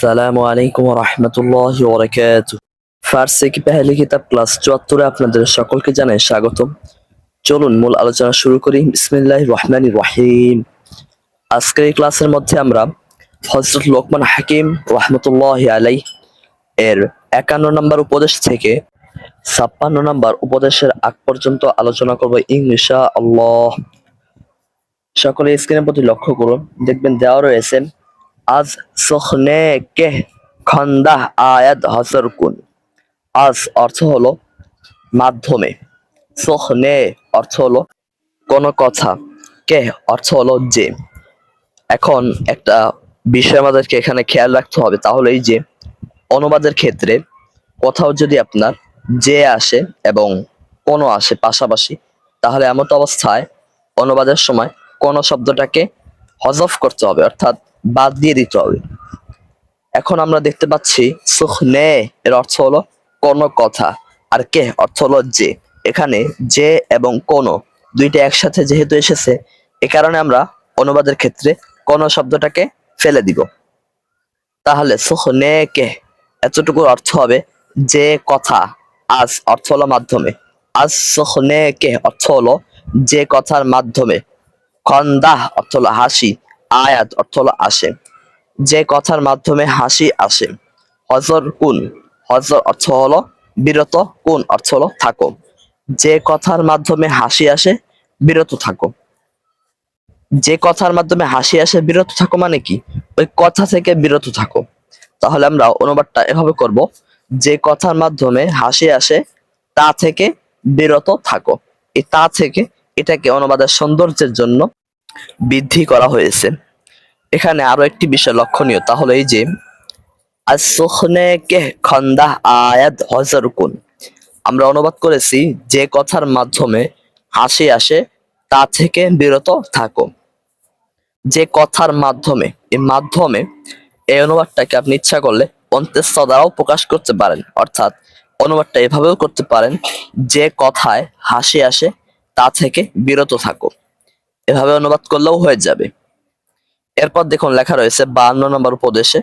আসসালামু আলাইকুম রহমতুল্লাহ ওবরাকাত ফার্সি কি পেহেলি কিতাব ক্লাস চুয়াত্তরে আপনাদের সকলকে জানাই স্বাগতম। চলুন মূল আলোচনা শুরু করি। বিসমিল্লাহ রহমান রহিম। আজকের এই ক্লাসের মধ্যে আমরা হজরত লোকমান হাকিম রহমতুল্লাহ আলাই এর একান্ন নম্বর উপদেশ থেকে ছাপ্পান্ন নম্বর উপদেশের আগ পর্যন্ত আলোচনা করব ইংলিশা আল্লাহ সকলে স্ক্রিনের প্রতি লক্ষ্য করুন। দেখবেন দেওয়া রয়েছে আজ সখনে কে খন্দাহ আয়াত হসর কুন? আজ অর্থ হলো মাধ্যমে। সখনে অর্থ হলো কোন কথা। কে অর্থ হলো যে। এখন একটা বিষয় আমাদেরকে এখানে খেয়াল রাখতে হবে তাহলে এই যে অনুবাদের ক্ষেত্রে কোথাও যদি আপনার যে আসে এবং কোনো আসে পাশাপাশি, তাহলে এমত অবস্থায় অনুবাদের সময় কোন শব্দটাকে হজফ করতে হবে, অর্থাৎ বাদ দিয়ে দিতে হবে। এখন আমরা দেখতে পাচ্ছি সুখ নে এর অর্থ হলো কোন কথা আর কে অর্থ হলো যে। এখানে যে এবং কোন দুইটা একসাথে যেহেতু এসেছে, এ কারণে আমরা অনুবাদের ক্ষেত্রে কোন শব্দটাকে ফেলে দিব। তাহলে সুখ নে কে এতটুকুর অর্থ হবে যে কথা, আজ অর্থ হলো মাধ্যমে। আজ সুখ নে কে অর্থ হলো যে কথার মাধ্যমে। খন্দাহ অর্থ হলো হাসি আয়াত অর্থ হলো আসে। যে কথার মাধ্যমে হাসি আসে। হজর কুন? হজর অর্থ হলো বিরত, কুন অর্থ হলো থাকো। যে কথার মাধ্যমে হাসি আসে, বিরত থাকো। যে কথার মাধ্যমে হাসি আসে, বিরত থাকো মানে কি? ওই কথা থেকে বিরত থাকো। তাহলে আমরা অনুবাদটা এভাবে করব। যে কথার মাধ্যমে হাসি আসে, তা থেকে বিরত থাকো। এই তা থেকে এটাকে অনুবাদের সৌন্দর্যের জন্য বৃদ্ধি করা হয়েছে। এখানে আরও একটি বিষয় লক্ষণীয় তাহলে এই যে খন্দাহ হজর কুন আমরা অনুবাদ করেছি, যে কথার মাধ্যমে হাসি আসে, তা থেকে বিরত থাকো। যে কথার মাধ্যমে এই মাধ্যমে এই অনুবাদটাকে আপনি ইচ্ছা করলে অন্ত্যেষ্ঠ দ্বারাও প্রকাশ করতে পারেন। অর্থাৎ অনুবাদটা এভাবেও করতে পারেন, যে কথায় হাসি আসে, তা থেকে বিরত থাকো। এভাবে অনুবাদ করলেও হয়ে যাবে। এরপর দেখুন লেখা রয়েছে বান্ন নম্বর উপদেশে,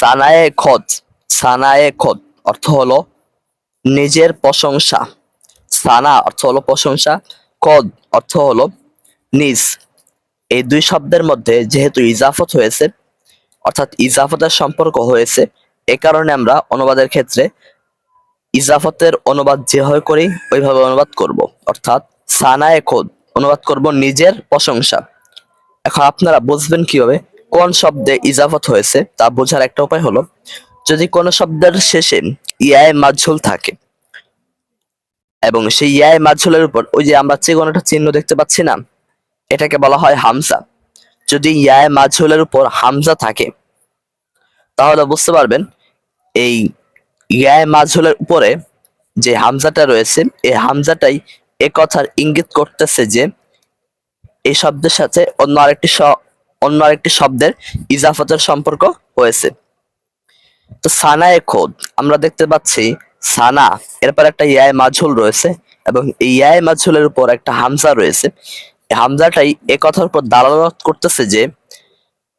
সানায়ে খোদ সানায়ে খোদ, অর্থ হলো নিজের প্রশংসা। সানা অর্থ হলো প্রশংসা কদ অর্থ হলো নিজ। এই দুই শব্দের মধ্যে যেহেতু ইজাফত হয়েছে, অর্থাৎ ইজাফতের সম্পর্ক হয়েছে, এ কারণে আমরা অনুবাদের ক্ষেত্রে ইজাফতের অনুবাদ যেভাবে করি, ওইভাবে অনুবাদ করব। অর্থাৎ সানায়ে খোদ অনুবাদ করব নিজের প্রশংসা। এখন আপনারা বুঝবেন কীভাবে, কোন শব্দে ইজাফত হয়েছে তা বোঝার একটা উপায় হলো, যদি কোন শব্দের শেষে ইয়ায় মাঝুল থাকে এবং সেই ইয়ায় মাঝুলের উপর ওই যে আমরা যে একটা চিহ্ন দেখতে পাচ্ছি না, এটাকে বলা হয় হামসা যদি ইয়ায় মাঝুলের উপর হামজা থাকে, তাহলে বুঝতে পারবেন এই ইয়ায় মাঝুলের উপরে যে হামজাটা রয়েছে, এই হামজাটাই এ কথার ইঙ্গিত করতেছে যে এই শব্দের সাথে অন্য আরেকটি অন্য আরেকটি শব্দের ইজাফতের সম্পর্ক হয়েছে। তো সানায়ে খোদ, আমরা দেখতে পাচ্ছি সানা, এরপর একটা ইয়ায় মাঝুল রয়েছে এবং এই ইয়ায় মাঝুলের উপর একটা হামজা রয়েছে। হামজাটাই এ কথার উপর দালালত করতেছে যে,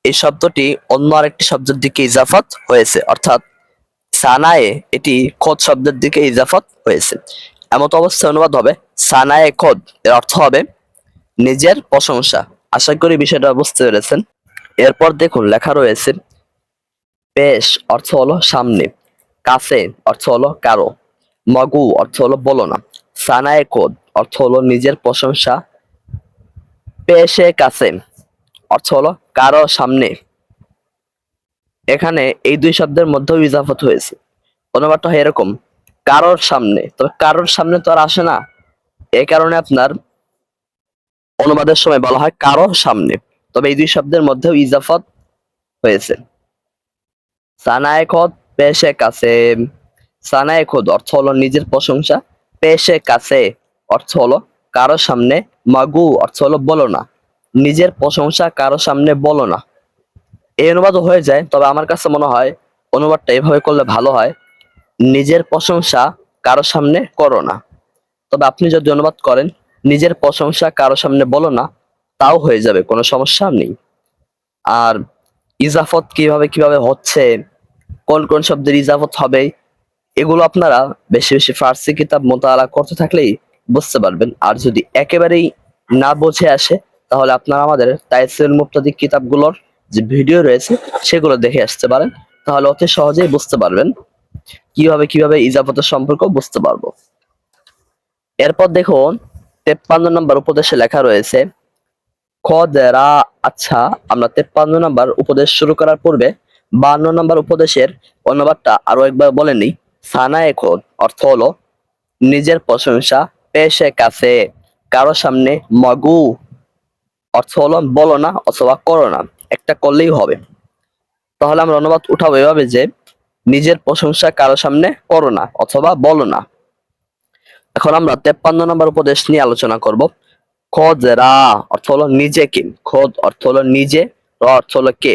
এই শব্দটি অন্য আরেকটি শব্দের দিকে ইজাফত হয়েছে, অর্থাৎ সানায়ে এটি খোদ শব্দের দিকে ইজাফত হয়েছে। এমত অবস্থায় অনুবাদ হবে সানায়ে খোদ, এর অর্থ হবে নিজের প্রশংসা। আশা করি বিষয়টা বুঝতে পেরেছেন। এরপর দেখুন, লেখা রয়েছে, পেশ অর্থ হলো সামনে, কাছে অর্থ হলো কারও, মগু অর্থ হলো বলো না। সানায়ে কোদ অর্থ হলো নিজের প্রশংসা। পেশে কাছে অর্থ হলো কারও সামনে। এখানে এই দুই শব্দের মধ্যেও ইজাফত হয়েছে। অনুবাদটা হয় এরকম, কারোর সামনে তবে কারোর সামনে তো আর আসে না। এই কারণে আপনার অনুবাদের সময় বলা হয় কারও সামনে। তবে এই দুই শব্দের মধ্যেও ইজাফত হয়েছে। সানায়ে খোদ পেশে কাছে। সানায়ে অর্থ হলো নিজের প্রশংসা। পেশে কাছে অর্থ হলো কারও সামনে মাগু, অর্থ হলো বলো না। নিজের প্রশংসা কারও সামনে বলো না। এই অনুবাদও হয়ে যায়, তবে আমার কাছে মনে হয় অনুবাদটা এভাবে করলে ভালো হয়। নিজের প্রশংসা কারও সামনে করো না। তবে আপনি যদি অনুবাদ করেন, নিজের প্রশংসা কারও সামনে বলো না, তাও হয়ে যাবে, কোনো সমস্যা নেই। আর ইজাফত কীভাবে কীভাবে হচ্ছে, কোন কোন শব্দের ইজাফত হবে, এগুলো আপনারা বেশি বেশি ফার্সি কিতাব মোতালা করতে থাকলেই বুঝতে পারবেন। আর যদি একেবারেই না বুঝে আসে, তাহলে আপনারা আমাদের তাইসিল মুক্তাদি কিতাবগুলোর যে ভিডিও রয়েছে, সেগুলো দেখে আসতে পারেন। তাহলে অতি সহজেই বুঝতে পারবেন। কীভাবে কীভাবে ইজাফতের সম্পর্ক বুঝতে পারব। এরপর দেখুন তেপ্পান্ন নম্বর উপদেশে লেখা রয়েছে খদেরা আচ্ছা আমরা তেপ্পান্ন নম্বর উপদেশ শুরু করার পূর্বে বান্ন নম্বর উপদেশের অনুবাদটা আরও একবার বলে নিই। সানা এখন অর্থ হলো, নিজের প্রশংসা পেশে কাছে, কারও সামনে মগু, অর্থ হলো বলো না অথবা করো না, একটা করলেই হবে। তাহলে আমরা অনুবাদ উঠাবো এভাবে যে, নিজের প্রশংসা কারও সামনে করো না অথবা বলো না। এখন আমরা তেপ্পান্ন নম্বর উপদেশ নিয়ে আলোচনা করব। খোদ রা অর্থ হলো নিজেকে, খোদ অর্থ হলো নিজে, র অর্থ হলো কে?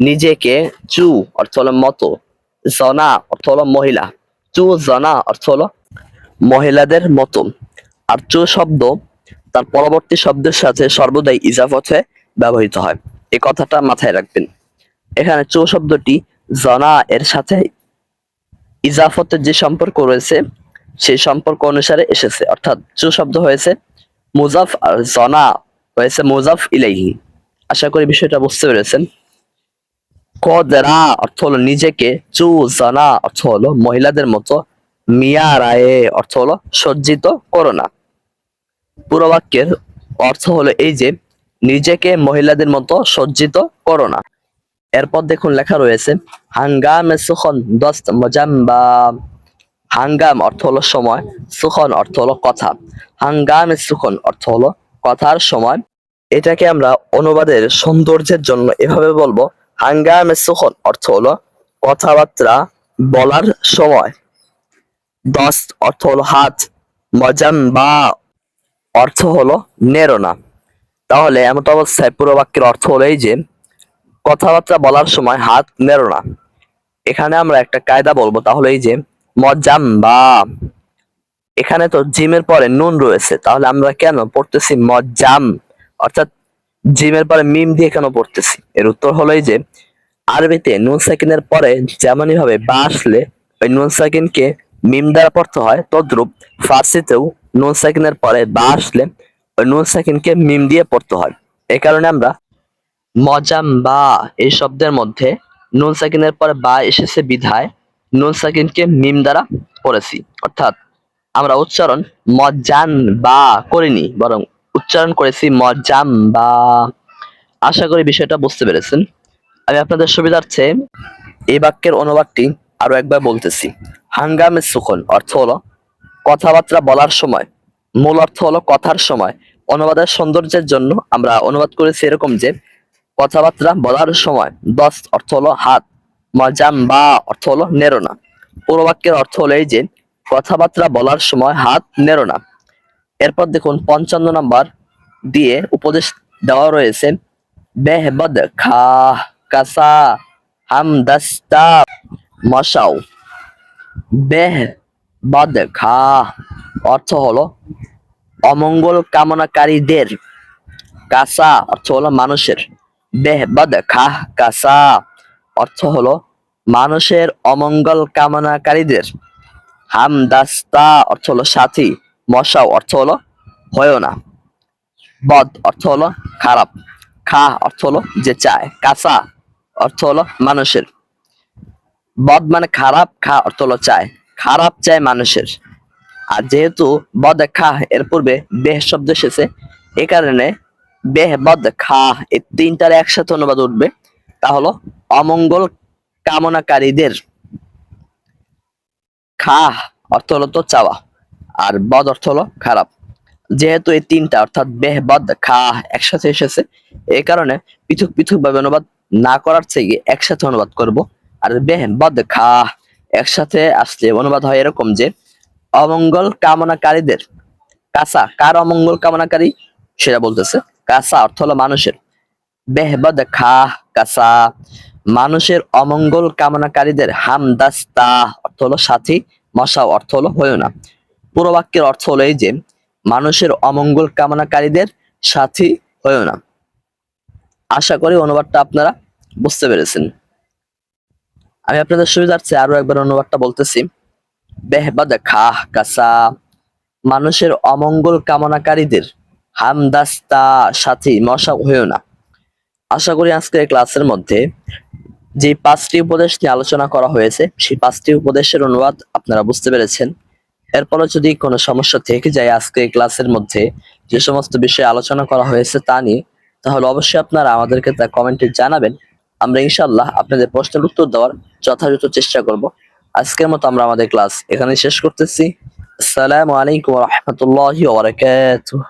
নিজেকে, চু অর্থ হলো মতো, জনা অর্থ হলো মহিলা, চু জনা অর্থ হলো মহিলাদের মতো আর চু শব্দ তার পরবর্তী শব্দের সাথে সর্বদাই ইজাফতে ব্যবহৃত হয়। এই কথাটা মাথায় রাখবেন। এখানে চৌ শব্দটি জনা এর সাথে ইজাফতের যে সম্পর্ক রয়েছে সেই সম্পর্ক অনুসারে এসেছে। অর্থাৎ চৌ শব্দ হয়েছে, মুজাফ আর জনা হয়েছে মুজাফ ইলাইহি। আশা করি বিষয়টা বুঝতে পেরেছেন। কদরা অর্থ হলো নিজেকে, চু, জনা অর্থ হলো মহিলাদের মতো মিয়া রায়ে অর্থ হলো সজ্জিত করো না পুরো বাক্যের অর্থ হলো এই যে, নিজেকে মহিলাদের মতো সজ্জিত করো না এরপর দেখুন লেখা রয়েছে, হাঙ্গাম সুখন দস্ত মজাম্বা। হাঙ্গাম অর্থ হলো সময়, সুখন অর্থ হলো কথা। হাঙ্গাম সুখন অর্থ হলো কথার সময়। এটাকে আমরা অনুবাদের সৌন্দর্যের জন্য এভাবে বলব। হাঙ্গাম সুখন অর্থ হলো কথাবার্তা বলার সময়। দস্ত অর্থ হলো হাত, মজাম বা অর্থ হলো নেরোনা তাহলে এমন অবস্থায় পুরো বাক্যের অর্থ হলো এই যে, কথাবার্তা বলার সময় হাত নেরোনা এখানে আমরা একটা কায়দা বলব, তাহলে এই যে মজাম বা এখানে তো জিমের পরে নুন রয়েছে, তাহলে আমরা কেন পড়তেছি মজাম অর্থাৎ জিমের পরে মিম দিয়ে কেন পড়তেছি? এর উত্তর হলো যে, আরবিতে নুন সাকিনের পরে যেমনই ভাবে বা আসলে ওই নুন সাকিনকে মিম দ্বারা পড়তে হয়, তদ্রুপ ফার্সিতেও নুন সাকিনের পরে বা আসলে ওই নুন সাকিনকে মিম দিয়ে পড়তে হয়। এই কারণে আমরা মজাম বা এই শব্দের মধ্যে নুন সাকিনের পরে বা এসেছে বিধায় নুন সাকিনকে মিম দ্বারা পড়েছি। অর্থাৎ আমরা উচ্চারণ মজান বা করিনি, বরং উচ্চারণ করেছি মজাম বা। আশা করি বিষয়টা বুঝতে পেরেছেন। আমি আপনাদের সুবিধার্থে এই বাক্যের অনুবাদটি আরও একবার বলতেছি। হাঙ্গামে সুখন অর্থ হলো কথাবার্তা বলার সময়। মূল অর্থ হলো কথার সময়। অনুবাদের সৌন্দর্যের জন্য আমরা অনুবাদ করেছি এরকম যে কথাবার্তা বলার সময়। দশ অর্থ হলো হাত। মজাম বা অর্থ হলো নেরোনা পুরো বাক্যের অর্থ হলো এই যে, কথাবার্তা বলার সময় হাত নেরোনা এরপর দেখুন, পঞ্চান্ন নাম্বার দিয়ে উপদেশ দেওয়া রয়েছে, বেহবদ খা কাসা হামদাস্তা মশাও বেহ বদ খা অর্থ হলো অমঙ্গল কামনাকারীদের। কাসা অর্থ হলো মানুষের। বেহবদ খা কাসা অর্থ হলো মানুষের অমঙ্গল কামনাকারীদের। হামদাস্তা অর্থ হলো সাথী, মশাও অর্থ হলো হয় না। বদ অর্থ হলো খারাপ। খা অর্থ হলো যে চায়। কাসা অর্থ হলো মানুষের। বদ মানে খারাপ, খা অর্থ হলো চায়। খারাপ চায় মানুষের। আর যেহেতু বদ খা, এর পূর্বে বেহ শব্দ এসেছে, এ কারণে বেহ, বদ, খা, এই তিনটার একসাথে অনুবাদ উঠবে। তা হলো অমঙ্গল কামনাকারীদের খা অর্থ হলো তো চাওয়া আর বদ অর্থ হলো খারাপ। যেহেতু এই তিনটা, অর্থাৎ বেহ, বদ খা একসাথে এসেছে এই কারণে পৃথক পৃথক ভাবে অনুবাদ না করার থেকে একসাথে অনুবাদ করব। আর বেহ, বদ খা একসাথে আসলে অনুবাদ হয় এরকম যে, অমঙ্গল কামনাকারীদের কাসা কার অমঙ্গল কামনাকারী? সেটা বলতেছে কাসা অর্থ হলো মানুষের। বেহবদ খা কাসা মানুষের অমঙ্গল কামনাকারীদের হামদাস্তা অর্থ হলো সাথী, মশা অর্থ হলো হইও না। পুরো বাক্যের অর্থ হলো এই যে, মানুষের অমঙ্গল কামনাকারীদের সাথী হইও না। আশা করি অনুবাদটা আপনারা বুঝতে পেরেছেন। আমি আপনাদের সুবিধার্থে আরও একবার অনুবাদটা বলতেছি। বেহবাদ খাহ কাসা, মানুষের অমঙ্গল কামনাকারীদের হামদাস্তা, সাথী, মশা হয়েও না। আশা করি আজকের ক্লাসের মধ্যে যে পাঁচটি উপদেশ নিয়ে আলোচনা করা হয়েছে, সেই পাঁচটি উপদেশের অনুবাদ আপনারা বুঝতে পেরেছেন। এরপরে যদি কোনো সমস্যা থেকে যায় আজকে ক্লাসের মধ্যে যে সমস্ত বিষয়ে আলোচনা করা হয়েছে তা নিয়ে, তাহলে অবশ্যই আপনারা আমাদেরকে তা কমেন্টে জানাবেন। আমরা ইনশাআল্লাহ আপনাদের প্রশ্নের উত্তর দেওয়ার যথাযথ চেষ্টা করব। আজকের মতো আমরা আমাদের ক্লাস এখানে শেষ করতেছি। আসসালামু আলাইকুম রহমতুল্লাহ ওবরাকাতুহ